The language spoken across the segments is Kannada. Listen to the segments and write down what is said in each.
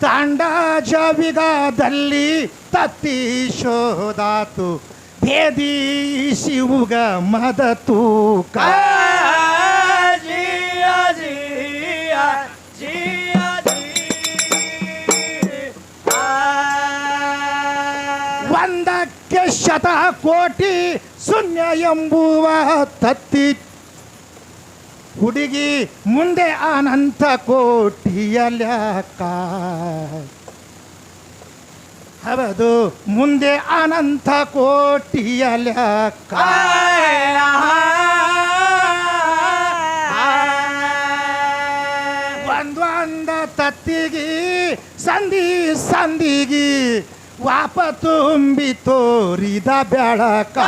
ತಾಂಡ ಜವಿಗದಲ್ಲಿ ತತ್ತಿ ಶೋದಾತು ಭೇದಿ ಶಿವುಗ ಮದತು ಒಂದಕ್ಕೆ ಶತ ಕೋಟಿ ಶೂನ್ಯ ಎಂಬುವ ತತ್ತಿ ಹುಡುಗಿ ಮುಂದೆ ಅನಂತ ಕೋಟಿಯ ಹೌದು, ಮುಂದೆ ಅನಂತ ಕೋಟಿಯ ಲೆಕ್ಕ. ತತ್ತಿಗಿ, ಸಂಧಿ ಸಂಧಿಗಿ ವಾಪ ತುಂಬಿ ತೋರಿದ ಬೆಳಕ.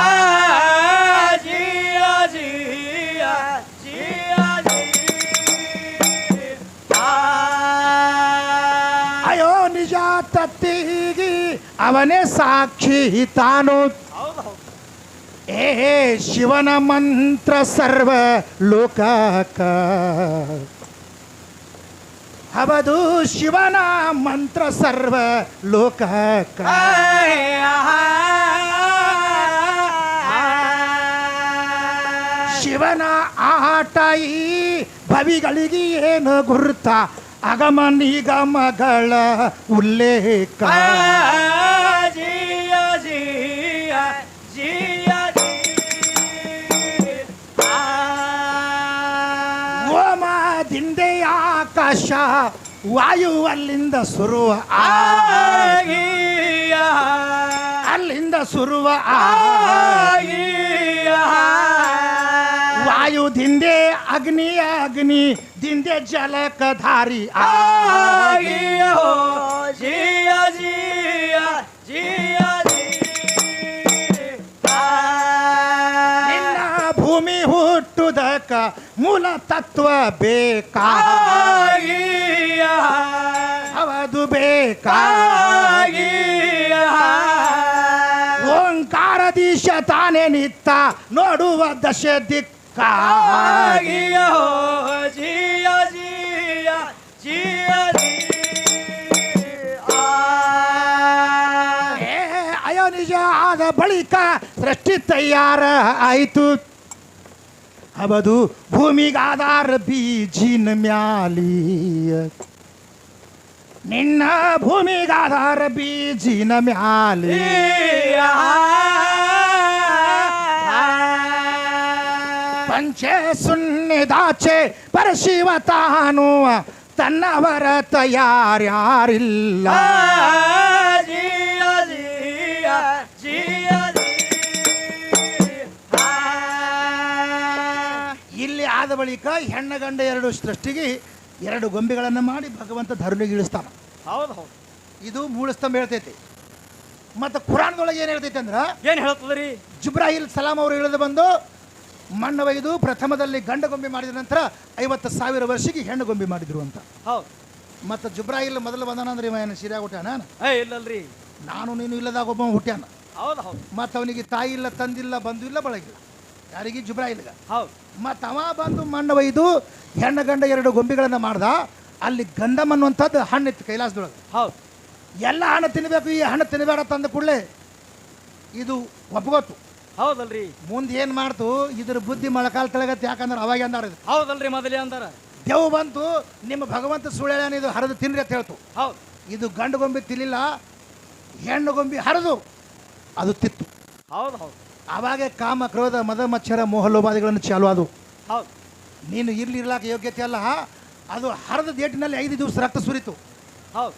ಅಯ್ಯೋ ನಿಜ ತತ್ತಿಗಿ ಅವನೇ ಸಾಕ್ಷಿ ತಾನು ಹೌದು ಹೌದು ಏ ಶಿವನ ಮಂತ್ರ ಸರ್ವ ಲೋಕಕ ಹಬದು ಶಿವನ ಮಂತ್ರ ಸರ್ವ ಲೋಕಕ ಶಿವನ ಆಟ ಈ ಭವಿಗಳಿಗೆ ಏನು ಗುರುತ ಅಗಮ ನಿಗಮಗಳ ಉಲ್ಲೇಖ ಓಮ ಜಿಯ ಜಿಯ ಓಮದಿಂದೆ ಆಕಾಶ ವಾಯು ಅಲ್ಲಿಂದ ಸುರುವ ಆ ಅಲ್ಲಿಂದ ಸುರುವ ಆ ವಾಯು ದಿಂದೆ ಅಗ್ನಿ ಅಗ್ನಿ ದಿಂದೆ ಜಲಕಧಾರಿ ಆ ಜಿಯ ಜಿಯ ಜಿಯ ನಿನ್ನ ಭೂಮಿ ಹುಟ್ಟುದಕ ಮೂಲ ತತ್ವ ಬೇಕಾ ಅವದು ಬೇಕಾ ಓಂಕಾರದೀಶ ತಾನೇ ನಿತ್ತ ನೋಡುವ ದಶ ದಿಕ್ಕ ಜಿಯ ಜಿಯ ಜಿಯ ಏ, ಅಯೋ ನಿಜ ಆದ ಬಳಿಕ ಸೃಷ್ಟಿ ತಯಾರ ಆಯಿತು ಅವದು ಭೂಮಿಗಾದಾರ ಬೀಜಿನ ಮ್ಯಾಲಿ ನಿನ್ನ ಭೂಮಿಗಾದಾರ ಬೀಜಿನ ಮ್ಯಾಲಿ ಪಂಚೆ ಸುನ್ನಿದಾಚೆ ಪರಶಿವ ತಾನು ತನ್ನವರ ತಯಾರ್ಯಾರಿಲ್ಲ. ಇಲ್ಲಿ ಆದ ಬಳಿಕ ಹೆಣ್ಣ ಗಂಡ ಎರಡು ಸೃಷ್ಟಿಗೆ ಎರಡು ಗೊಂಬೆಗಳನ್ನು ಮಾಡಿ ಭಗವಂತ ಧರುಣಿಗೆ ಇಳಿಸ್ತಾನ. ಹೌದು ಹೌದು. ಇದು ಮೂಳಸ್ತಂಭ ಹೇಳ್ತೈತಿ. ಮತ್ತು ಕುರಾನ್ದೊಳಗೆ ಏನು ಹೇಳ್ತೈತೆ ಅಂದ್ರೆ ಏನ್ ಹೇಳ್ತದ್ರಿ? ಜುಬ್ರಾಹಿಲ್ ಸಲಾಂ ಅವರು ಇಳಿದು ಬಂದು ಮಣ್ಣು ಒಯ್ದು ಪ್ರಥಮದಲ್ಲಿ ಗಂಡ ಗೊಂಬೆ ಮಾಡಿದ ನಂತರ ಐವತ್ತು ಸಾವಿರ ವರ್ಷಕ್ಕೆ ಹೆಣ್ಣು ಗೊಂಬೆ ಮಾಡಿದ್ರು ಅಂತ. ಹೌದು. ಮತ್ತು ಜುಬ್ರಾಯಿಲ್ ಮೊದಲು ಬಂದಾನಂದ್ರೆ ಇವ ಏನು ಸಿರಿಯಾಗಿ ಹುಟ್ಟ್ಯಾನ ಏ ಇಲ್ಲಲ್ರಿ. ನಾನು ನೀನು ಇಲ್ಲದಾಗ ಒಬ್ಬ ಹುಟ್ಟ್ಯಾನ. ಹೌದು ಹೌದು. ಮತ್ತು ಅವನಿಗೆ ತಾಯಿ ಇಲ್ಲ ತಂದಿಲ್ಲ ಬಂದು ಇಲ್ಲ ಬಳಗಿಲ್ಲ ಯಾರಿಗೆ? ಜುಬ್ರಾಯಿಲ್ಗ ಹೌದು. ಮತ್ತು ಅವ ಬಂದು ಮಣ್ಣು ಒಯ್ದು ಹೆಣ್ಣು ಗಂಡ ಎರಡು ಗೊಂಬೆಗಳನ್ನು ಮಾಡ್ದ. ಅಲ್ಲಿ ಗಂಧಮ್ ಅನ್ನುವಂಥದ್ದು ಹಣ್ಣಿತ್ತು ಕೈಲಾಸದೊಳಗೆ. ಹೌದು. ಎಲ್ಲ ಹಣ್ಣು ತಿನ್ನಬೇಕು ಈ ಹಣ್ಣು ತಿನ್ನಬೇಡ ತಂದ ಕೂಡಲೇ ಇದು ಒಪ್ಕೋತು ಹೌದಲ್ರಿ. ಮುಂದೆ ಏನು ಮಾಡ್ತು? ಇದ್ರ ಬುದ್ಧಿ ಮೊಳಕಾಲ್ ತಳಗತ್ತೆ ಯಾಕಂದ್ರೆ ಅವಾಗ ಅಂದಾರ ಇದು. ಹೌದಲ್ರಿ ಮೊದಲೇ ಅಂದಾರ. ದೇವ್ ಬಂತು ನಿಮ್ಮ ಭಗವಂತ ಸುಳ್ಳೇನ ಇದು ಹರಿದು ತಿನ್ರಿ ಅಂತ ಹೇಳ್ತು. ಹೌದು. ಇದು ಗಂಡು ಗೊಂಬೆ ತಿನ್ನಿಲ್ಲ ಹೆಣ್ಣು ಗೊಂಬೆ ಹರಿದು ಅದು ತಿತ್ತು. ಹೌದು ಹೌದು. ಅವಾಗೆ ಕಾಮ ಕ್ರೋಧ ಮದ ಮಚ್ಚರ ಮೋಹಲೋಪಾದಿಗಳನ್ನು ಚಾಲು ಅದು. ಹೌದು. ನೀನು ಇರ್ಲಿ ಇರ್ಲಾಕ ಯೋಗ್ಯತೆ ಅಲ್ಲ ಅದು ಹರದ ದೇಟಿನಲ್ಲಿ ಐದು ದಿವಸ ರಕ್ತ ಸುರಿತು. ಹೌದು.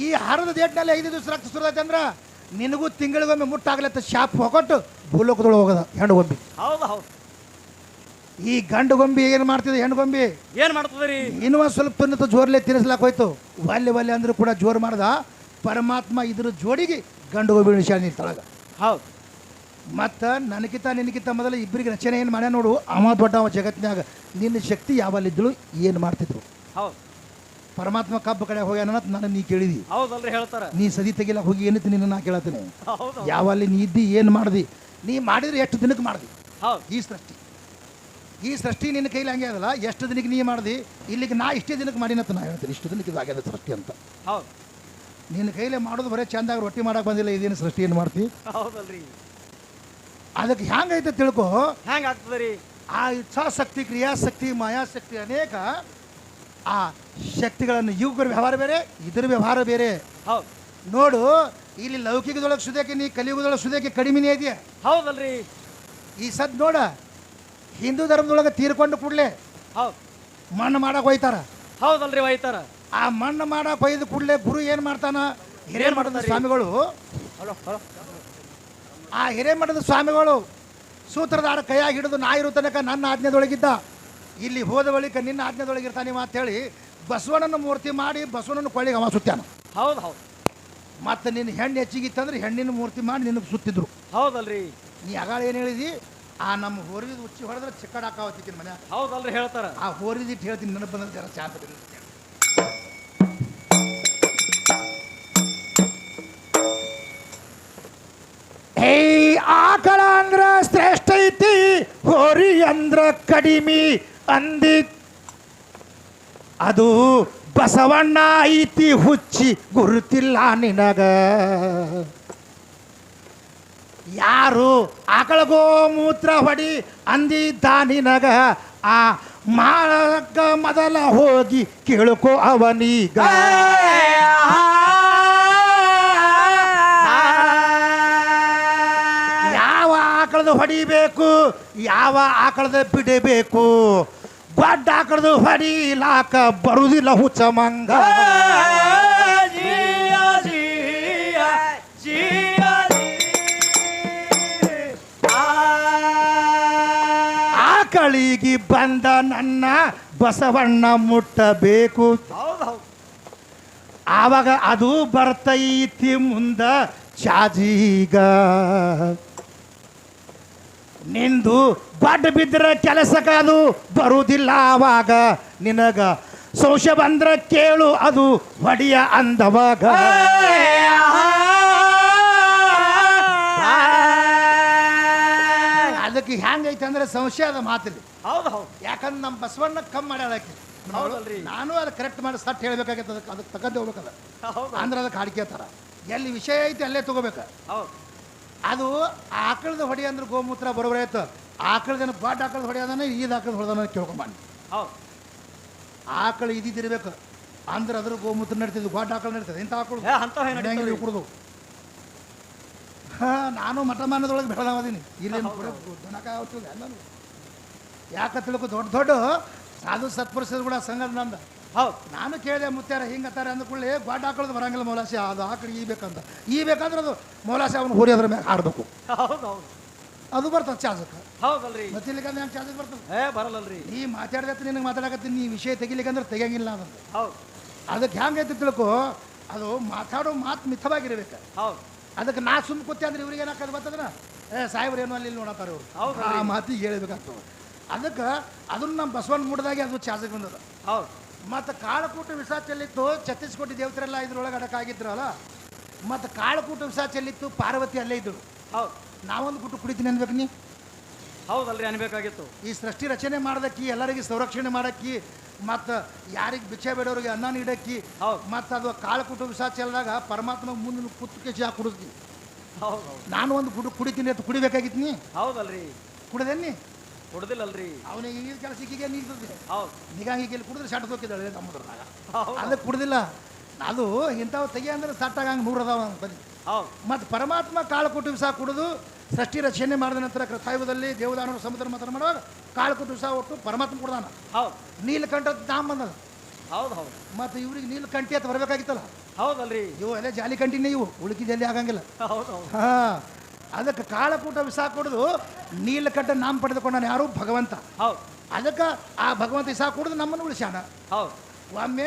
ಈ ಹರದ ದೇಟಿನಲ್ಲಿ ಐದು ದಿವಸ ರಕ್ತ ಸುರಿದ ಅಂದ್ರೆ ನಿನಗೂ ತಿಂಗಳಿಗೊಮ್ಮೆ ಮುಟ್ಟಾಗ್ಲತ್ತ ಶಾಪ್ ಹೋಗೊಟ್ಟು ಭೂಲೋಕದೊಳಗೆ ಹೋಗದ ಹೆಣ್ಣು ಗೊಂಬೆ ಹೌದು ಹೌದು. ಈ ಗಂಡು ಗೊಂಬೆ ಏನು ಮಾಡ್ತಿದೆ ಹೆಣ್ಣು ಗೊಂಬೆ ಏನ್ ಮಾಡ್ತದ್ರಿ? ಇನ್ನೂ ಒಂದ್ ಸ್ವಲ್ಪ ತಿನ್ನತ ಜೋರ್ಲೆ ತಿನ್ನಿಸ್ಲಾಕ್ ಹೋಯ್ತು. ವಾಲ್ಯ ವಾಲ್ಯ ಅಂದ್ರೂ ಕೂಡ ಜೋರು ಮಾಡ್ದ. ಪರಮಾತ್ಮ ಇದ್ರ ಜೋಡಿಗೆ ಗಂಡು ಗೊಂಬೆ ನೀ ತಳಗೆ ಹೌದು. ಮತ್ತು ನನಗಿಂತ ನಿನಗಿಂತ ಮೊದಲು ಇಬ್ಬರಿಗೆ ರಚನೆ ಏನು ಮಾಡ್ಯ ನೋಡು. ಅವ ದೊಡ್ಡ ಅವ ಜಗತ್ತಿನಾಗ ನಿನ್ನ ಶಕ್ತಿ ಯಾವಲ್ಲಿದ್ದಳು ಏನು ಮಾಡ್ತಿದ್ರು? ಹೌದು. ಪರಮಾತ್ಮ ಕಬ್ಬು ಕಡೆ ಹೋಗ್ಯಾನ ನಾನು ನೀ ಕೇಳಿದಿ. ಹೌದಲ್ರಿ ಹೇಳ್ತಾರೆ. ನೀ ಸದಿ ತೆಗಿಲ ಹೋಗಿ ಏನಿತ್ತು ನಿನ್ನ ನಾ ಕೇಳತ್ತೀನಿ. ಹೌದು. ಯಾವಲ್ಲಿ ನೀ ಇದ್ದಿ ಏನು ಮಾಡ್ದಿ? ನೀ ಮಾಡಿದ್ರೆ ಎಷ್ಟು ದಿನಕ್ಕೆ ಮಾಡ್ದಿ? ಹೌದು. ಈ ಸೃಷ್ಟಿ. ಈ ಸೃಷ್ಟಿ ನಿನ್ನ ಕೈಲಿ ಹಂಗೆ ಅದಲ್ಲ ಎಷ್ಟು ದಿನಕ್ಕೆ ನೀ ಮಾಡ್ದಿ? ಇಲ್ಲಿಗೆ ನಾ ಇಷ್ಟೇ ದಿನಕ್ಕೆ ಮಾಡಿನಂತ ನಾ ಹೇಳ್ತೀನಿ. ಇಷ್ಟು ದಿನಕ್ಕೆ ಇದಾಗ್ಯದ ಸೃಷ್ಟಿ ಅಂತ. ಹೌದು. ನಿನ್ನ ಕೈಲೇ ಮಾಡೋದು ಬರೀ ಚಂದಾಗ ರೊಟ್ಟಿ ಮಾಡಕ್ಕೆ ಬಂದಿಲ್ಲ ಇದೇನು ಸೃಷ್ಟಿ ಏನು ಮಾಡ್ತಿ? ಹೌದಲ್ರಿ. ಅದಕ್ಕೆ ಹ್ಯಾಂಗೈತೆ ತಿಳ್ಕೊ? ಹೆಂಗೆ ಆಗ್ತದೆ ರೀ? ಆ ಇಚ್ಛಾಶಕ್ತಿ ಕ್ರಿಯಾಶಕ್ತಿ ಮಾಯಾಶಕ್ತಿ ಅನೇಕ ಆ ಶಕ್ತಿಗಳನ್ನು ಇವುಗಳ ವ್ಯವಹಾರ ಬೇರೆ ಇದ್ರ ವ್ಯವಹಾರ ಬೇರೆ. ಹೌದು. ನೋಡು ಇಲ್ಲಿ ಲೌಕಿಕದೊಳಗೆ ಸುದೇಕೆ ನೀ ಕಲಿಯುಗದೊಳಗೆ ಸುದೇಕೆ ಕಡಿಮೆನೇ ಇದೆಯಾ? ಹೌದಲ್ರಿ. ಈ ಸದ್ ನೋಡ ಹಿಂದೂ ಧರ್ಮದೊಳಗೆ ತೀರ್ಕೊಂಡು ಕೂಡಲೇ ಹೌದು. ಮಣ್ಣು ಮಾಡಕ್ಕೆ ಹೋಯ್ತಾರ. ಹೌದಲ್ರಿ ಹೋಯ್ತಾರ. ಆ ಮಣ್ಣು ಮಾಡಕ್ಕೆ ಒಯ್ದ ಕೂಡಲೇ ಗುರು ಏನು ಮಾಡ್ತಾನ? ಹಿರೇಮಠದ ಮಠದ ಸ್ವಾಮಿಗಳು. ಆ ಹಿರೇಮಠದ ಸ್ವಾಮಿಗಳು ಸೂತ್ರಧಾರ ಕೈಯಾಗಿ ಹಿಡಿದು ನಾ ಇರೋ ತನಕ ನನ್ನ ಆಜ್ಞೆದೊಳಗಿದ್ದ. ಇಲ್ಲಿ ಹೋದ ಬಳಿಕ ನಿನ್ನ ಆಜ್ಞೆದೊಳಗಿರ್ತಾನೆ ಮಾತೇಳಿ ಹೇಳಿ ಬಸವಣ್ಣನ ಮೂರ್ತಿ ಮಾಡಿ ಬಸವಣ್ಣನ ಕೊಳ್ಳಿಗೆ ಅವ ಸುತ್ತಾನ. ಹೌದು ಹೌದು. ಮತ್ತು ನಿನ್ನ ಹೆಣ್ಣು ಹೆಚ್ಚಿಗಿತ್ತಂದ್ರೆ ಹೆಣ್ಣಿನ ಮೂರ್ತಿ ಮಾಡಿ ನಿನಗೆ ಸುತ್ತಿದ್ರು. ಹೌದಲ್ರಿ. ನೀ ಅಗಾಳ ಏನು ಹೇಳಿದಿ? ಆ ನಮ್ಮ ಹೋರಿದ ಉಚ್ಚಿ ಹೊಡೆದ್ರೆ ಚಿಕ್ಕಡ ಹಾಕಾವತ್ತಿನ ಮನೆ. ಹೌದಲ್ರಿ ಹೇಳ್ತಾರ. ಆ ಹೋರಿದಿಟ್ಟು ಹೇಳ್ತೀನಿ ನನಗೆ ಬಂದ್ರೆ ಜರ ಶಾಂತ. ಹೇ ಆಕಳ ಅಂದ್ರ ಶ್ರೇಷ್ಠ ಐತಿ ಹೋರಿ ಅಂದ್ರ ಕಡಿಮೆ ಅಂದಿ. ಅದು ಬಸವಣ್ಣ ಐತಿ ಹುಚ್ಚಿ ಗುರುತಿಲ್ಲ ನಿನಗ. ಯಾರು ಆಕಳ ಗೋಮೂತ್ರ ಹೊಡಿ ಅಂದಿದ್ದ ನಿನಗ? ಆ ಮಾಳಗ ಮೊದಲ ಹೋಗಿ ಕೇಳ್ಕೊ ಅವನೀಗ. ಯಾವ ಆಕಳದ ಹೊಡಿಬೇಕು ಯಾವ ಆಕಳದ ಬಿಡಬೇಕು? ಗೊಡ್ಡ ಕಡ್ದು ಹೊಡಿಲಾಕ ಬರುದಿಲ್ಲ ಹುಚ್ಚ ಮಂಗ. ಆಕಳಿಗೆ ಬಂದ ನನ್ನ ಬಸವಣ್ಣ ಮುಟ್ಟಬೇಕು. ಆವಾಗ ಅದು ಬರ್ತೈತಿ ಮುಂದ ಚಾಜೀಗ. ನಿಂದು ಗೊಡ್ಡ ಬಿದ್ದರೆ ಕೆಲಸಕ್ಕ ಅದು ಬರುವುದಿಲ್ಲ ಆವಾಗ ನಿನಗ ಸಂಶಯ ಬಂದ್ರ ಕೇಳು ಅದು ಹೊಡಿಯ ಅಂದವಾಗ. ಅದಕ್ಕೆ ಹೆಂಗೈತೆ ಅಂದ್ರೆ ಸಂಶಯ ಅದ ಮಾತಲ್ಲಿ. ಹೌದು ಹೌದು. ಯಾಕಂದ್ರೆ ನಮ್ಮ ಬಸವಣ್ಣ ಕಮ್ಮಿ ಮಾಡ್ಯಾಳಕ್ಕೆ ಹೌದಲ್ರಿ? ನಾನು ಅದು ಕರೆಕ್ಟ್ ಮಾಡಿ ಸಟ್ ಹೇಳ್ಬೇಕಾಗೈತೆ ಅದಕ್ಕೆ ಅದಕ್ಕೆ ತಗೊಂಡು ಹೋಗ್ಬೇಕದ ಹೌದು. ಅಂದ್ರೆ ಅದಕ್ಕೆ ಹಾಡ್ಕೇತಾರ ಎಲ್ಲಿ ವಿಷಯ ಐತೆ ಅಲ್ಲೇ ತಗೋಬೇಕು. ಹೌದು. ಅದು ಆಕಳದ ಹೊಡಿ ಅಂದ್ರೆ ಗೋಮೂತ್ರ ಬರೋಬರ ಆಯ್ತು. ಆಕಳದನ ಬಾಟ್ ಆಕಳದ ಅದನ್ನ ಈದ್ ಆಕಳದ ಹೊಡೆದನ ಕೇಳ್ಕೊಂಬಂದು. ಹೌದು. ಆಕಳ ಇದ್ದಿರ್ಬೇಕು ಅಂದ್ರೆ ಅದ್ರ ಗೋಮೂತ್ರ ನಡೀತದೆ ಬಾಟ್ ಆಕಳ ನಡೀತದೆ. ಇಂಥ ಆಕಳು ಕುಡ್ದು. ನಾನು ಮಠಮಾನದೊಳಗೆ ಬೆಳೆದವದೀನಿ ಇಲ್ಲಿ ದನಕ ಎಲ್ಲನೂ. ಯಾಕೆ ತಿಳ್ಕೊ ದೊಡ್ಡ ದೊಡ್ಡ ಸಾಧು ಸತ್ಪುರುಷರು ಕೂಡ ಸಂಘದ ನಂದ ಹೌದು ನಾನು ಕೇಳಿದೆ ಮುತ್ಯಾರ ಹಿಂಗತ್ತಾರೆ ಅಂದ್ಕೊಳ್ಳಿ ಗಾಡ್ ಹಾಕೊಳ್ಳೋದು ಬರಂಗಿಲ್ಲ ಮೌಲಾಸಿ ಅದು ಆಕಡೆ ಈ ಬೇಕಂತ. ಈ ಬೇಕಾದ್ರೆ ಅದು ಮೌಲಾಸಿ ಅವನು ಹುರಿ ಅದ್ರ ಮ್ಯಾಗ ಆಡ್ಬೇಕು ಹೌದು ಹೌದು. ಅದು ಬರ್ತದೆ ಚಾರ್ಜಕ್ಕೆ ಹೌದಲ್ರಿ. ಮತ್ತೆ ಇಲ್ಲಿಗಂದ್ರೆ ಹೆಂಗೆ ಚಾಸಕ್ಕೆ ಬರ್ತದೆ? ಏ ಬರಲ್ಲಲ್ರಿ. ನೀ ಮಾತಾಡ್ದತ್ತೆ ನಿನಗೆ ಮಾತಾಡಕತ್ತೀನಿ ಈ ವಿಷಯ ತೆಗಿಲಿಕ್ಕಂದ್ರೆ ತೆಗಿಯಂಗಿಲ್ಲ ಅದನ್ನು ಹೌದು. ಅದಕ್ಕೆ ಹೆಂಗೈತೆ ತಿಳ್ಕೊ ಅದು ಮಾತಾಡೋ ಮಾತು ಮಿತವಾಗಿರ್ಬೇಕು. ಹೌದು. ಅದಕ್ಕೆ ನಾ ಸುಮ್ಮನೆ ಕೂತೆ ಅಂದ್ರೆ ಇವ್ರಿಗೆ ಏನಾಕದು ಬರ್ತದ್ರ ಏ ಸಾಹೇಬ್ರು ಏನು ಅಲ್ಲಿ ನೋಡತ್ತಾರ ಇವ್ರು. ಹೌದು ಆ ಮಾತಿಗೆ ಹೇಳ್ಬೇಕಾಗ್ತದೆ. ಅದಕ್ಕೆ ಅದನ್ನ ನಮ್ಮ ಬಸವಣ್ಣ ಮೂಡದಾಗೆ ಅದು ಚಾರ್ಜ್ ಬಂದದ. ಹೌದು. ಮತ್ತು ಕಾಳಕೂಟ ವಿಷ ಚೆಲ್ಲಿತ್ತು ಛತ್ತೀಸ್ಗಢ ದೇವತೆರೆಲ್ಲ ಇದ್ರೊಳಗೆ ಅಡಕಾಗಿದ್ರಲ್ಲ ಮತ್ತು ಕಾಳಕೂಟ ವಿಷ ಚೆಲ್ಲಿತ್ತು ಪಾರ್ವತಿ ಅಲ್ಲೇ ಇದ್ದಳು ಹೌದು. ನಾವೊಂದು ಗುಟ್ಟು ಕುಡಿತೀನಿ ಅನ್ಬೇಕು ನೀ? ಹೌದಲ್ರಿ ಅನ್ಬೇಕಾಗಿತ್ತು. ಈ ಸೃಷ್ಟಿ ರಚನೆ ಮಾಡೋದಕ್ಕಿ ಎಲ್ಲರಿಗೆ ಸಂರಕ್ಷಣೆ ಮಾಡಕ್ಕಿ ಮತ್ತು ಯಾರಿಗೆ ಭಿಕ್ಷೆ ಬೇಡೋರಿಗೆ ಅನ್ನ ನೀಡಕ್ಕೆ ಹೌದು. ಮತ್ತು ಅದು ಕಾಳಕೂಟ ವಿಷ ಚೆಲ್ಲದಾಗ ಪರಮಾತ್ಮ ಮುಂದೆ ಕುತ್ತಕ್ಕೆ ಚಾ ಕುಡಿಸ್ತೀನಿ ಹೌದು ಹೌದು. ನಾನು ಒಂದು ಗುಡು ಕುಡಿತೀನಿ ಅಂತ ಕುಡಿಬೇಕಾಗಿತ್ತು ನೀ? ಹೌದಲ್ರಿ. ಕುಡ್ದೇನಿ ಕುಡ್ದಿಲ್ಲಲ್ರಿ. ಅವನಿಗೆ ಈ ಕೆಲಸ ಈಗೀಗ ನೀಡ್ತದೆ ಹೌದು. ಹೀಗೆ ಇಲ್ಲಿ ಕುಡಿದ್ರೆ ಸಟ್ ಹೋಗಿದ್ದಾಳೆ ಸಮುದ್ರದಾಗ ಹೌದು. ಅದಕ್ಕೆ ಕುಡ್ದಿಲ್ಲ. ಅದು ಇಂಥವು ತೆಗಿ ಅಂದ್ರೆ ಸಟ್ಟಾಗ ಹಂಗೆ ನೂರು ಅದಾವ ಅಂತ ಹೌದು. ಮತ್ತು ಪರಮಾತ್ಮ ಕಾಳಕೂಟ ವಿಷ ಕುಡಿದು ಸೃಷ್ಟಿ ರಚನೆ ಮಾಡಿದ ನಂತರ ಕೃತಾಯುಧದಲ್ಲಿ ದೇವದಾನವರು ಸಮುದ್ರ ಮಾತ್ರ ಮಾಡುವಾಗ ಕೊಟ್ಟು ಸಹ ಒಟ್ಟು ಪರಮಾತ್ಮ ಕುಡ್ದಾನ. ಹೌದು. ನೀಲಕಂಠ ದಾಮ್ ಬಂದದ. ಹೌದು ಹೌದು. ಮತ್ತು ಇವ್ರಿಗೆ ನೀಲಕಂಠಿ ಅಂತ ಬರಬೇಕಾಗಿತ್ತಲ್ಲ. ಹೌದಲ್ರಿ. ಇವು ಎಲ್ಲ ಜಾಲಿ ಕಂಟಿನೇ ಇವು ಉಳುಕಿದಲ್ಲಿ ಆಗಂಗಿಲ್ಲ. ಹೌದು ಹೌದು. ಹಾ. ಅದಕ್ಕೆ ಕಾಳಕೂಟ ಕುಡಿದು ನೀಲಕಂಠ ನಾಮ ಪಡೆದುಕೊಂಡಾನ ಯಾರು? ಭಗವಂತ. ಹೌದು. ಅದಕ್ಕೆ ಆ ಭಗವಂತ ವಿಷ ಕುಡಿದು ನಮ್ಮನ್ನು ಉಳಿಸ್ಯಾನ. ಹೌದು. ಒಮ್ಮೆ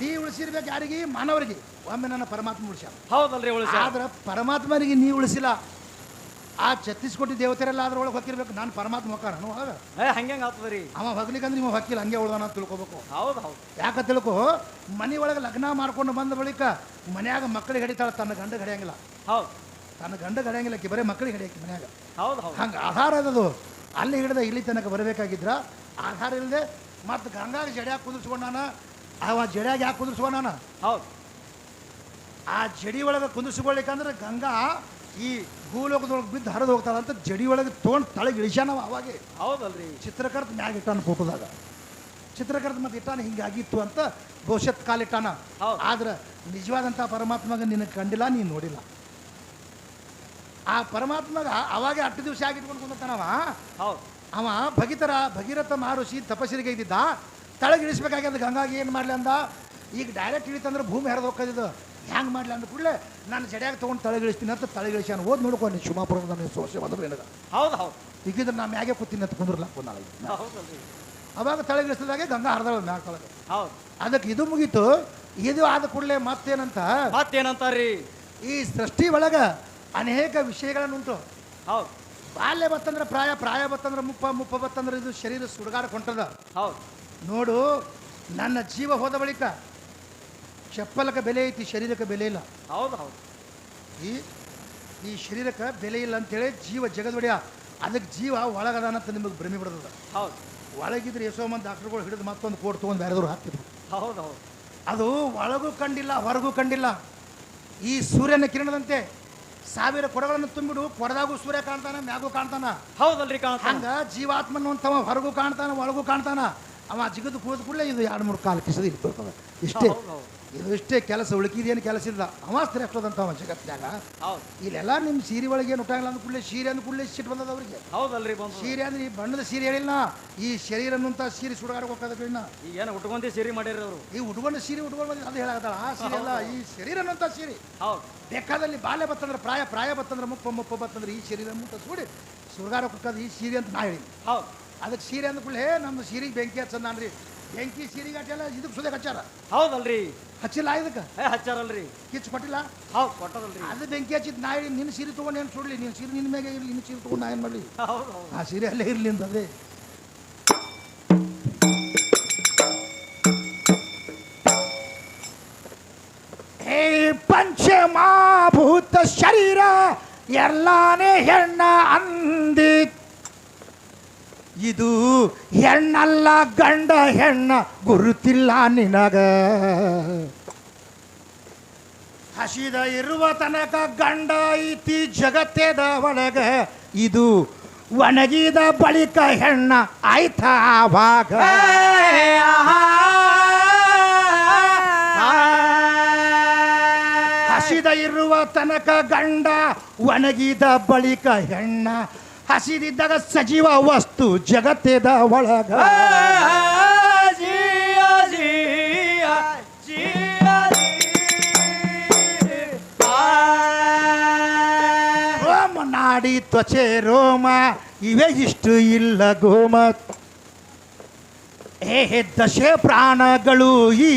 ನೀ ಉಳಿಸಿರ್ಬೇಕು ಯಾರಿಗೆ? ಮಾನವರಿಗೆ. ಒಮ್ಮೆ ನನ್ನ ಪರಮಾತ್ಮ ಉಳಿಸ್ಯಾನ. ಹೌದಲ್ರಿ ಉಳಿಸ ಆದ್ರೆ ಪರಮಾತ್ಮನಿಗೆ ನೀ ಉಳಿಸಿಲ್ಲ. ಆ ಛತ್ತೀಸ್ಕೋಟಿ ದೇವತೆರೆಲ್ಲ ಅದ್ರೊಳಗೆ ಹೊಕ್ಕಿರ್ಬೇಕು. ನಾನು ಪರಮಾತ್ಮ ಹೊಕ್ಕಾರ. ನಾನು ಏ ಹಂಗೆ ಆಗ್ತದ್ರಿ? ಅವ ಹೊಗ್ಲಿಕ್ಕಂದ್ರೆ ನೀವು ಹೊಕ್ಕಿಲ್ಲ. ಹಂಗೆ ಉಳ್ದಾನ ತಿಳ್ಕೊಬೇಕು. ಹೌದು ಹೌದು. ಯಾಕೆ ತಿಳ್ಕೊ? ಮನೆ ಒಳಗೆ ಲಗ್ನ ಮಾಡ್ಕೊಂಡು ಬಂದ ಬಳಿಕ ಮನ್ಯಾಗ ಮಕ್ಕಳಿಗೆ ಹಿಡಿತಾಳೆ. ತನ್ನ ಗಂಡ ಹಿಡಿಯಂಗಿಲ್ಲ. ಹೌದು. ತನ್ನ ಗಂಡ ಗಡಿಯಂಗಿಲ್ಲ ಕಿ ಬರೇ ಮಕ್ಕಳಿಗೆ ಹಿಡಿಯಕ್ಕೆ ಮನ್ಯಾಗ. ಹೌದು ಹೌದು. ಹಂಗೆ ಆಧಾರ ಅದದು. ಅಲ್ಲಿ ಹಿಡಿದ ಇಲ್ಲಿ ತನಕ ಬರಬೇಕಾಗಿದ್ರ ಆಧಾರ ಇಲ್ಲದೆ ಮತ್ತು ಗಂಗಾಗ ಜಡ್ಯಾಗ ಕುಂದಿಸ್ಕೊಂಡಾನ ಅವ ಜಡ್ಯಾಗ ಯಾಕೆ ಕುಂದಿರ್ಸ್ಕೊಂಡಾನ ಹೌದು. ಆ ಜಡಿ ಒಳಗೆ ಕುಂದಿಸ್ಕೊಳ್ಲಿಕ್ಕಂದ್ರೆ ಗಂಗಾ ಈ ಭೂಲೋಕದೊಳಗೆ ಬಿದ್ದು ಹರಿದು ಹೋಗ್ತಾಳಂತ ಜಡಿ ಒಳಗೆ ತೊಗೊಂಡು ತಳಗೆ ಇಳಿಸ್ಯಾನವ ಅವಾಗೆ. ಹೌದಲ್ರಿ. ಚಿತ್ರಕರ್ತ ಮ್ಯಾಗ ಇಟ್ಟಾನ ಫೋಟೋದಾಗ ಚಿತ್ರಕರ್ತ ಮತ್ತೆ ಇಟ್ಟಾನ ಹಿಂಗಾಗಿತ್ತು ಅಂತ ಭವಿಷ್ಯತ್ ಕಾಲಿಟ್ಟಾನ. ಆದ್ರೆ ನಿಜವಾದಂಥ ಪರಮಾತ್ಮಗ ನಿನಗೆ ಕಂಡಿಲ್ಲ ನೀನು ನೋಡಿಲ್ಲ. ಆ ಪರಮಾತ್ಮಗ ಅವಾಗ ಹತ್ತು ದಿವಸ ಆಗಿಟ್ಕೊಂಡು ಕುಂದತಾನವ ಹೌದು. ಅವ ಭಗಿತರ ಭಗೀರಥ ಮಹರ್ಷಿ ತಪಸ್ಸರಿಗೆ ಇದ್ದಿದ್ದ? ತಳಗೆ ಇಳಿಸ್ಬೇಕಾಗ್ಯದ ಗಂಗಾಗಿ ಏನು ಮಾಡ್ಲಿ ಅಂದ? ಈಗ ಡೈರೆಕ್ಟ್ ಇಳಿತಂದ್ರೆ ಭೂಮಿ ಹರಿದು ಹೋಗ್ತದಿದ್ದು ಹೆಂಗೆ ಮಾಡ್ಲಿ ಅಂದ ಕೂಡಲೇ ನಾನು ಜಡಿಯಾಗಿ ತೊಗೊಂಡು ತಳಗೆ ಇಳಿಸ್ತೀನಿ ಅಂತ ತಳಗೆ ಇಳಿಸ್ಯಾನ ಓದ್ ನೋಡ್ಕೊ ನೀನು ಶುಭಾಪುರದ ಸೋಸೆ ಬಂದ್ರೆ ಹೌದು ಹೌದು. ಈಗಿದ್ರೆ ನಾನು ಮ್ಯಾಗೆ ಕೂತೀನಿ ಅಂತ ಕುಂದ್ರಲ್ಲ ಹೌದಲ್ರಿ. ಅವಾಗ ತಳಗೆ ಇಳಿಸಿದಾಗೆ ಗಂಗಾ ಹರಿದಳ ಮ್ಯಾಗ ತಳಗೆ ಹೌದು. ಅದಕ್ಕೆ ಇದು ಮುಗೀತು. ಇದು ಆದ ಕೂಡಲೇ ಮತ್ತೇನಂತ? ರೀ ಈ ಸೃಷ್ಟಿ ಒಳಗೆ ಅನೇಕ ವಿಷಯಗಳನ್ನುಂಟು. ಹೌದು. ಬಾಲ್ಯ ಬತ್ತಂದ್ರೆ ಪ್ರಾಯ ಪ್ರಾಯ ಬತ್ತಂದ್ರೆ ಮುಪ್ಪ ಮುಪ್ಪ ಬತ್ತಂದ್ರೆ ಇದು ಶರೀರ ಸುಡುಗಾಡ ಕೊಂಟದ ಹೌದು. ನೋಡು ನನ್ನ ಜೀವ ಹೋದ ಬಳಿಕ ಚಪ್ಪಲಕ್ಕೆ ಬೆಲೆ ಐತಿ ಶರೀರಕ್ಕೆ ಬೆಲೆ ಇಲ್ಲ. ಹೌದು ಹೌದು. ಈ ಈ ಶರೀರಕ್ಕೆ ಬೆಲೆ ಇಲ್ಲ ಅಂತೇಳಿ ಜೀವ ಜಗದೊಡೆಯ ಅದಕ್ಕೆ ಜೀವ ಒಳಗದ ಅಂತ ನಿಮಗೆ ಭ್ರಮೆ ಬಿಡದ ಹೌದು. ಒಳಗಿದ್ರೆ ಎಷ್ಟೋ ಮಂದಿ ಡಾಕ್ಟರ್ಗಳು ಹಿಡಿದು ಮತ್ತೊಂದು ಕೋಟ್ ತೊಗೊಂಡು ಬೇರೆದವ್ರು ಹಾಕ್ತಿದ್ರು. ಹೌದು ಹೌದು. ಅದು ಒಳಗೂ ಕಂಡಿಲ್ಲ ಹೊರಗೂ ಕಂಡಿಲ್ಲ. ಈ ಸೂರ್ಯನ ಕಿರಣದಂತೆ ಸಾವಿರ ಕೊಡಗಳನ್ನು ತುಂಬಿಡು ಕೊಡದಾಗೂ ಸೂರ್ಯ ಕಾಣ್ತಾನ ಮ್ಯಾಗೂ ಕಾಣ್ತಾನ. ಹೌದಲ್ರಿ ಕಾಣ್ತಾನ. ಹಂಗ ಜೀವಾತ್ಮನ ಹೊರಗೂ ಕಾಣ್ತಾನ ಒಳಗೂ ಕಾಣ್ತಾನ. ಅವ ಜಿಗದು ಕೂದ ಕೂಡಲೇ ಇದು ಎರಡು ಮೂರು ಕಾಲು ಕಿಸದ ಇರ್ತದೆ ಇಷ್ಟೇ ಇದು ಇಷ್ಟೇ ಕೆಲಸ ಉಳುಕಿದೇನು ಕೆಲಸ ಇಲ್ಲ. ಅವ ಶ್ರೇಷ್ಠದಂತವ ಅವ ಹೌದು. ಇಲ್ಲೆಲ್ಲ ನಿಮ್ಮ ಸೀರೆ ಒಳಗೆ ಏನು ಊಟ ಇಲ್ಲ ಅಂದ ಕೂಡಲೇ ಸೀರೆ ಅಂದ ಕೂಡಲೇ ಸಿಟ್ಟು ಬಂದದ ಅವ್ರಿಗೆ. ಹೌದಲ್ರಿ ಸೀರೆ ಅಂದ್ರೆ ಈ ಬಣ್ಣದ ಸೀರೆ ಹೇಳಿಲ್ಲ. ಈ ಶರೀರ ಅನ್ನುವಂಥ ಸೀರೆ ಸುಡಗಾರ ಇನ್ನ ಏನು ಉಟ್ಕೊಂಡಿ ಸೀರೆ ಮಾಡ್ಯಾರ ಅವರು? ಈ ಉಟ್ಕೊಂಡ ಸೀರೆ ಉಟ್ಕೊಂಡು ಬಂದಿದ್ದು ಅದು ಹೇಳಾಗತ್ತಾಳ ಆ ಸೀರೆ ಅಲ್ಲ ಈ ಶರೀರ ಅನ್ನುವಂಥ ಸೀರೆ. ಹೌದು. ಬೇಕಾದಲ್ಲಿ ಬಾಲ್ಯ ಬತ್ತಂದ್ರೆ ಪ್ರಾಯ ಪ್ರಾಯ ಬತ್ತಂದ್ರೆ ಮುಪ್ಪ ಮುಪ್ಪ ಬತ್ತಂದ್ರೆ ಈ ಶರೀರ ಮುಟ್ಟ ಸುಡಿ ಸುಡಗಾರ ಈ ಸೀರೆ ಅಂತ ನಾ ಹೇಳಿ ಹೌದು. ಅದಕ್ಕೆ ಸೀರೆ ಅಂದ್ಕೊಳ್ಳೆ ನಮ್ಮ ಸೀರೆಗೆ ಬೆಂಕಿ ಹಚ್ಚಂದ್ರಿ ಬೆಂಕಿ ಸೀರೆಗೆ ಹಚ್ಚಲ್ಲ ಇದಕ್ಕೆ ಸುದೇ ಹಚ್ಚಾರ. ಹೌದಲ್ರಿ. ಹಚ್ಚಿಲ್ಲ ಇದಕ್ಕೆ? ಹಚ್ಚಾರಲ್ರಿ. ಕಿಚ್ಚು ಕೊಟ್ಟಿಲ್ಲ? ಹೌದು ಕೊಟ್ಟದಲ್ರಿ. ಅದು ಬೆಂಕಿ ಹಚ್ಚಿದ್ ನಾ ನಿನ್ನ ಸೀರೆ ತೊಗೊಂಡು ಏನು ಸುಡ್ಲಿ? ನಿನ್ನ ಸೀರೆ ನಿನ್ನ ಮೇಲೆ ಇರಲಿ ನಿನ್ನ ಸೀರೆ ತೊಗೊಂಡು ನಾ ಏನು ಮಾಡಲಿ? ಆ ಸೀರೆ ಅಲ್ಲೇ ಇರಲಿ ಅಂತಂದೆ ಹೇ ಪಂಚಮಾಭೂತ ಶರೀರ ಎಲ್ಲಾನೇ ಹೆಣ್ಣ ಅಂದಿ ಇದು ಹೆಣ್ಣಲ್ಲ ಗಂಡ ಹೆಣ್ಣ ಗುರುತಿಲ್ಲ ನಿನಗ. ಹಸಿದ ಇರುವ ತನಕ ಗಂಡ ಐತಿ ಜಗತ್ತೇದ ಒಳಗ. ಇದು ಒಣಗಿದ ಬಳಿಕ ಹೆಣ್ಣ ಆಯ್ತ ಆವಾಗ. ಹಸಿದ ಇರುವ ತನಕ ಗಂಡ ಒಣಗಿದ ಬಳಿಕ ಹೆಣ್ಣ ಹಸಿದಿದ್ದಾಗ ಸಜೀವ ವಸ್ತು ಜಗತ್ತೇದ ಒಳಗ. ರೋಮ ನಾಡಿ ತ್ವಚೆ ರೋಮ ಇವೇ ಇಷ್ಟು ಇಲ್ಲ ಗೋಮ. ಏ ದಶೆ ಪ್ರಾಣಗಳು ಈ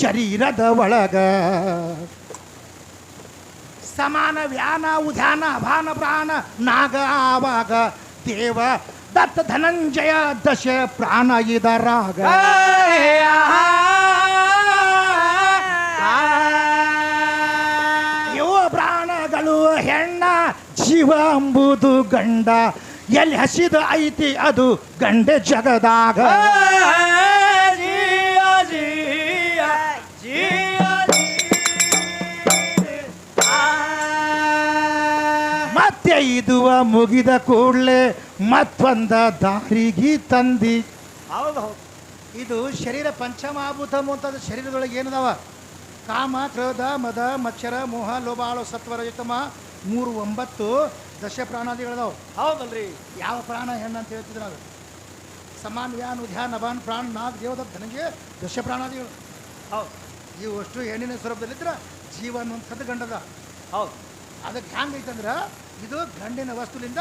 ಶರೀರದ ಒಳಗ. ಸಮಾನ ವ್ಯಾನ ಉಧಾನ ಅಭಾನ ಪ್ರಾಣ ನಾಗ ಆವಾಗ ದೇವ ದತ್ತ ಧನಂಜಯ ದಶ ಪ್ರಾಣ ಇದರಾಗ ಯುವ ಪ್ರಾಣಗಳು ಹೆಣ್ಣ ಜೀವ ಅಂಬುದು ಗಂಡ ಎಲ್ಲಿ ಹಸಿದ ಐತಿ ಅದು ಗಂಡೆ ಜಗದಾಗ ಇದುವ ಮುಗಿದ ಕೂಡಲೇ ಮತ್ತೊಂದ ದಾರಿಗಿ ತಂದಿ. ಹೌದು ಹೌದು. ಇದು ಶರೀರ ಪಂಚಮಾಭೂತ ಅಂತದ ಶರೀರದೊಳಗೆ ಏನದಾವ? ಕಾಮ ಕ್ರೋಧ ಮದ ಮಚ್ಚರ ಮೋಹ ಲೋಬಾಳು ಸತ್ವರಜತಮ ಮೂರು ಒಂಬತ್ತು ದಶ ಪ್ರಾಣಾದಿಗಳದಾವ. ಹೌದಲ್ರಿ. ಯಾವ ಪ್ರಾಣ ಹೆಣ್ಣು ಅಂತ ಹೇಳ್ತಿದ್ರು ಅದು ಸಮಾನ್ ವ್ಯಾನ್ ಉದ್ಯಾನ್ ಅಭಾನ್ ಪ್ರಾಣ ನಾಗ್ ದೇವದ ಧನಂಜಯ ದಶ ಪ್ರಾಣಾದಿಗಳು. ಹೌದು. ಇವು ಅಷ್ಟು ಹೆಣ್ಣಿನ ಸ್ವರೂಪದಲ್ಲಿದ್ರೆ ಜೀವನ ಅಂತದ್ದು ಗಂಡದ. ಹೌದು. ಅದಕ್ಕೆ ಹೆಂಗೈತಂದ್ರೆ ಇದು ಗಂಡಿನ ವಸ್ತುಲಿಂದ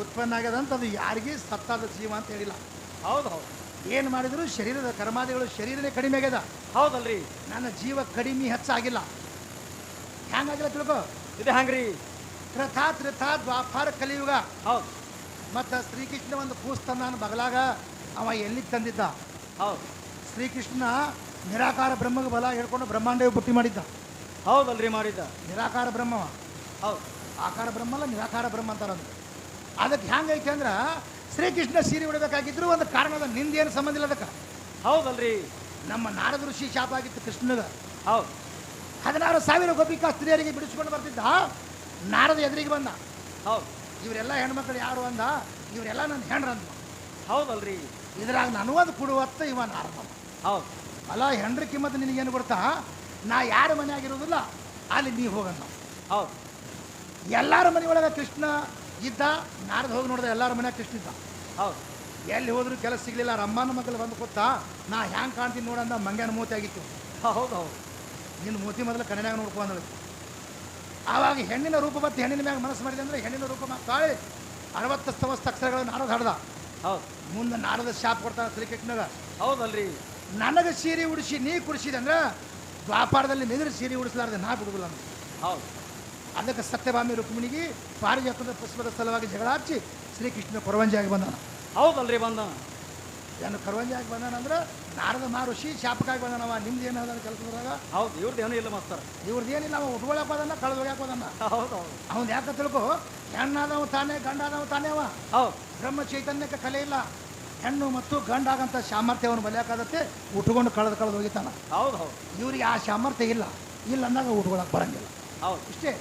ಉತ್ಪನ್ನ ಆಗ್ಯದಂತ ಅದು ಯಾರಿಗೆ ಸತ್ತಾದ ಜೀವ ಅಂತ ಹೇಳಿಲ್ಲ. ಹೌದು ಹೌದು. ಏನು ಮಾಡಿದ್ರು ಶರೀರದ ಕರ್ಮಾದಿಗಳು ಶರೀರನೇ ಕಡಿಮೆ ಆಗ್ಯದ. ಹೌದಲ್ರಿ. ನನ್ನ ಜೀವ ಕಡಿಮೆ ಹೆಚ್ಚಾಗಿಲ್ಲ. ಹ್ಯಾಂಗಾಗಿಲ್ಲ ತಿಳ್ಕೊ? ಇದು ಹ್ಯಾಂಗ್ರಿ ತ್ರಥಾ ತ್ರಥಾ ದ್ವಾಪಾರ ಕಲಿಯುಗ. ಹೌದು. ಮತ್ತು ಶ್ರೀಕೃಷ್ಣ ಒಂದು ಕೂಸ್ತನ್ನ ಬಗಲಾಗ ಅವ ಎಲ್ಲಿಗೆ ತಂದಿದ್ದ? ಹೌದು. ಶ್ರೀಕೃಷ್ಣ ನಿರಾಕಾರ ಬ್ರಹ್ಮಗೆ ಬಲ ಹೇಳ್ಕೊಂಡು ಬ್ರಹ್ಮಾಂಡ ಬುಟ್ಟಿ ಮಾಡಿದ್ದ. ಹೌದಲ್ರಿ ಮಾಡಿದ್ದ ನಿರಾಕಾರ ಬ್ರಹ್ಮವ. ಹೌದು. ಆಕಾರ ಬ್ರಹ್ಮ ಅಲ್ಲ ನಿರಾಕಾರ ಬ್ರಹ್ಮ ಅಂತ ಅದಕ್ಕೆ ಅದಕ್ಕೆ ಹೆಂಗೈತೆ ಅಂದ್ರೆ ಶ್ರೀಕೃಷ್ಣ ಸೀರೆ ಉಡಬೇಕಾಗಿದ್ರು ಒಂದು ಕಾರಣದ ನಿಂದೇನು ಸಂಬಂಧ ಇಲ್ಲ ಅದಕ್ಕೆ. ಹೌದಲ್ರಿ. ನಮ್ಮ ನಾರದ ಋಷಿ ಶಾಪ ಆಗಿತ್ತು ಕೃಷ್ಣಗ. ಹೌದು. ಹದಿನಾರು ಸಾವಿರ ಗೋಪಿಕಾ ಸ್ತ್ರೀಯರಿಗೆ ಬಿಡಿಸ್ಕೊಂಡು ಬರ್ತಿದ್ದ ನಾರದ ಎದುರಿಗೆ ಬಂದ. ಹೌದು. ಇವರೆಲ್ಲ ಹೆಣ್ಮಕ್ಳು ಯಾರು ಅಂದ? ಇವರೆಲ್ಲ ನನ್ನ ಹೆಣ್ರಂದ ಅಂದ ಹೌದಲ್ರಿ. ಇದ್ರಾಗ ನಾನು ಅದು ಕೊಡುವತ್ತ ಇವ ನಾರದ. ಹೌದು. ಅಲ್ಲ ಹೆಂಡ್ರ ಕಿಮ್ಮತ್ ನಿನಗೇನು ಕೊಡ್ತಾ? ನಾ ಯಾರ ಮನೆಯಾಗಿರೋದಿಲ್ಲ. ಅಲ್ಲಿ ನೀ ಹೋಗಣ್ಣ. ಹೌದು. ಎಲ್ಲಾರ ಮನೆಯೊಳಗೆ ಕೃಷ್ಣ ಇದ್ದ ನಾರದ ಹೋಗಿ ನೋಡಿದೆ ಎಲ್ಲರ ಮನೆಯಾಗ ಕೃಷ್ಣ ಇದ್ದ. ಹೌದು. ಎಲ್ಲಿ ಹೋದ್ರು ಕೆಲಸ ಸಿಗಲಿಲ್ಲ ಅಮ್ಮನ ಮಕ್ಕಳು ಬಂದು ಕೂತಾ ನಾ ಹ್ಯಾಂಗೆ ಕಾಣ್ತೀನಿ ನೋಡಂದ ಮಂಗ್ಯಾನ ಮೂತಿ ಆಗಿತ್ತು. ಹೌದು ಹೌದು. ನಿನ್ನ ಮೂತಿ ಮೊದಲು ಕನ್ನಡಾಗ ನೋಡ್ಕೊಂಡಳು ಆವಾಗ ಹೆಣ್ಣಿನ ರೂಪ ಮತ್ತು ಹೆಣ್ಣಿನ ಮ್ಯಾಗ ಮನಸ್ಸು ಮಾಡಿದೆ ಅಂದರೆ ಹೆಣ್ಣಿನ ರೂಪ ತಾಳಿ ಅರವತ್ತು ಸಮಸ್ತ ಅಕ್ಷರಗಳನ್ನು ನಾರದ ಹಡ್ದ. ಹೌದು. ಮುಂದೆ ನಾರದ ಶಾಪ್ ಕೊಡ್ತಾರೆ ಕ್ರಿಕೆಟ್ನಾಗ ಹೌದಲ್ರಿ. ನನಗೆ ಸೀರೆ ಉಡಿಸಿ ನೀ ಕುಡಿಸಿದೆ ಅಂದ್ರೆ ವ್ಯಾಪಾರದಲ್ಲಿ ನಿದ್ರೆ ಸೀರೆ ಉಡಿಸಲಾರ್ದೆ ನಾ ಬಿಡುದಿಲ್ಲ ಹೌದು. ಅದಕ್ಕೆ ಸತ್ಯಭಾಮಿ ರುಕ್ಮಿಣಿಗೆ ಪಾರಿಜಾತದ ಪುಷ್ಪದ ಸಲುವಾಗಿ ಜಗಳ ಹಚ್ಚಿ ಶ್ರೀಕೃಷ್ಣ ಕೊರವಂಜಿಯಾಗಿ ಬಂದಾನ. ಹೌದಲ್ರಿ ಬಂದ. ಏನು ಕರವಂಜಿಯಾಗಿ ಬಂದಾನ ಅಂದ್ರೆ ನಾರದ ಮಹರ್ಷಿ ಶಾಪಕ್ಕಾಗಿ ಬಂದಾನವ ನಿಮ್ದು ಏನಾದ ಕೆಲಸದಾಗ ಹೌದು ಇವ್ರದ್ದು ಏನೂ ಇಲ್ಲ ಮಾಸ್ತರ. ಇವ್ರದ್ದು ಏನಿಲ್ಲ ಅವ ಉಟ್ಕೊಳಕ್ ಹೋದನ್ನ ಹೌದು ಹೌದು. ಅವ್ನು ಯಾಕೆ ತಿಳ್ಕೊ? ಹೆಣ್ಣಾದವ ತಾನೇ ಗಂಡಾದವ ತಾನೇ ಅವ. ಹೌದು. ಬ್ರಹ್ಮ ಚೈತನ್ಯಕ್ಕೆ ಕಲೆ ಇಲ್ಲ. ಹೆಣ್ಣು ಮತ್ತು ಗಂಡಾಗಂತ ಸಾಮರ್ಥ್ಯ ಅವನು ಬಲಿಯಾಕಾದತ್ತೆ ಉಟ್ಕೊಂಡು ಕಳೆದು ಕಳೆದು ಹೋಗಿತಾನ ಹೌದು ಹೌದು. ಇವ್ರಿಗೆ ಆ ಸಾಮರ್ಥ್ಯ ಇಲ್ಲ. ಇಲ್ಲ ಅಂದಾಗ ಉಟ್ಕೊಳಕ್ ಬರಂಗಿಲ್ಲ. ಹೌದು. ಇಷ್ಟೇ.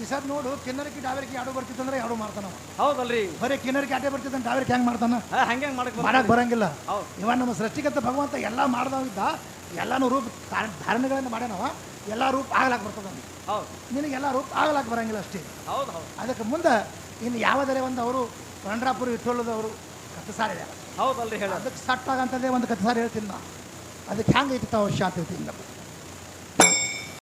ಈ ಸರ್ ನೋಡು ಕಿನ್ನರಕ್ಕೆ ಡಾವರಿಗೆ ಆಡು ಬರ್ತಿತ್ತಂದ್ರೆ ಯಾಡೋ ಮಾಡ್ತಾನ ಹೌದಲ್ರಿ. ಬರೀ ಕಿನ್ನರಕ್ಕೆ ಆಟೆ ಬರ್ತಿದ್ದಂಗೆ ಡಾವೇರಿಗೆ ಹೆಂಗ್ ಮಾಡ್ತಾನ? ಹಂಗೆ ಮಾಡಕ್ ಮಾಡಕ್ ಬರಂಗಿಲ್ಲ. ಇವ ನಮ್ಮ ಸೃಷ್ಟಿಗತ ಭಗವಂತ ಎಲ್ಲ ಮಾಡ್ದವಿದ್ದ ಎಲ್ಲಾನು ರೂಪ ಧಾರ- ಧಾರಣೆಗಳನ್ನು ಮಾಡ್ಯಾನವ ಎಲ್ಲ ರೂಪ ಆಗ್ಲಾಕ್ ಬರ್ತದ ನಿನಗೆ ಎಲ್ಲ ರೂಪ ಆಗ್ಲಾಕ್ ಬರಂಗಿಲ್ಲ ಅಷ್ಟೇ. ಹೌದು ಅದಕ್ಕೆ ಮುಂದೆ ಇನ್ನು ಯಾವ್ದಾರೆ ಒಂದು ಅವರು ಪಂಡ್ರಾಪುರ ಇಟ್ಟೋಳದವರು ಕಥೆ ಸಾರಿ. ಹೌದಲ್ರಿ ಹೇಳ. ಅದಕ್ಕೆ ಸಟ್ಟಾಗಂತದೇ ಒಂದು ಕಥೆ ಸಾರಿ ಹೇಳ್ತೀನಿ ನಾ. ಅದಕ್ಕೆ ಹೆಂಗೆ ಇತ್ತು ತಾವು ಶಾಂತಿ ಐತಿ